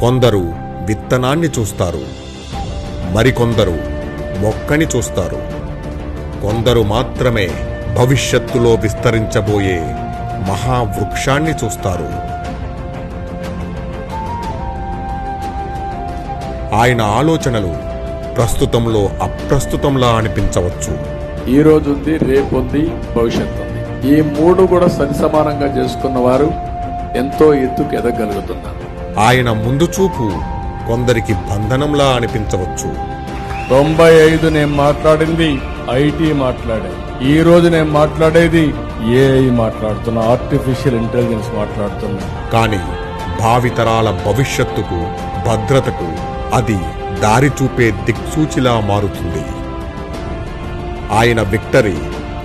కొందరు విత్తనాన్ని చూస్తారు. మరికొందరు మొక్కని చూస్తారు. కొందరు మాత్రమే భవిష్యత్తులో విస్తరించబోయే మహావృక్షాన్ని చూస్తారు. ఆయన ఆలోచనలు ప్రస్తుతంలో అప్రస్తుతంలా అనిపించవచ్చు. ఈ రోజు ఉంది రేపు ఉంది భవిష్యత్తు ఉంది. ఈ మూడు కూడా సరిసమానంగా చేసుకున్న వారు ఎంతో ఎత్తుకు ఎదగలుగుతున్నారు ఆయన ముందు చూపు కొందరికి బంధనంలా అనిపించవచ్చు. తొంభై ఐదు నేను మాట్లాడింది ఐటీ మాట్లాడాను ఈ రోజు నేను మాట్లాడేది ఏఐ మాట్లాడుతున్నా ఆర్టిఫిషియల్ ఇంటెలిజెన్స్ మాట్లాడుతున్నా. కాని భావితరాల భవిష్యత్తుకు భద్రతకు అది దారి చూపే దిక్సూచిలా మారుతుంది. ఆయన విక్టరీ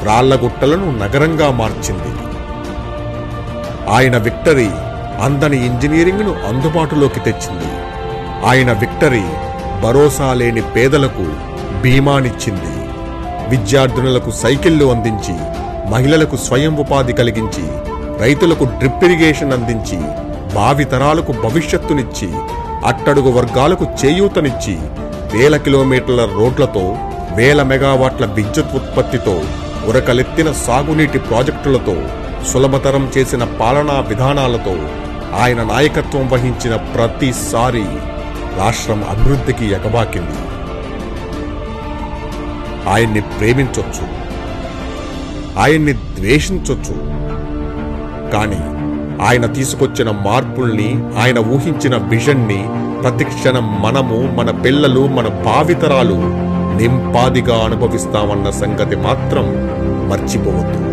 రాళ్ళగుట్టలను నగరంగా మార్చింది. ఆయన విక్టరీ అందని ఇంజనీరింగ్ను అందుబాటులోకి తెచ్చింది. ఆయన విక్టరీ భరోసా లేని పేదలకు బీమానిచ్చింది. విద్యార్థినులకు సైకిళ్ళు అందించి మహిళలకు స్వయం ఉపాధి కలిగించి రైతులకు డ్రిప్ ఇరిగేషన్ అందించి భావితరాలకు భవిష్యత్తునిచ్చి అట్టడుగు వర్గాలకు చేయూతనిచ్చి వేల కిలోమీటర్ల రోడ్లతో వేల మెగావాట్ల విద్యుత్ ఉత్పత్తితో ఉరకలెత్తిన సాగునీటి ప్రాజెక్టులతో సులభతరం చేసిన పాలనా విధానాలతో ఆయన నాయకత్వం వహించిన ప్రతిసారి రాష్ట్రం అభివృద్ధికి ఎగబాకింది. ఆయన్ని ప్రేమించొచ్చు. ఆయన్ని ద్వేషించొచ్చు. కానీ ఆయన తీసుకొచ్చిన మార్పుల్ని ఆయన ఊహించిన విజన్ని ప్రతిక్షణం మనము మన పిల్లలు మన భావితరాలు నింపాదిగా అనుభవిస్తామన్న సంగతి మాత్రం మర్చిపోవద్దు.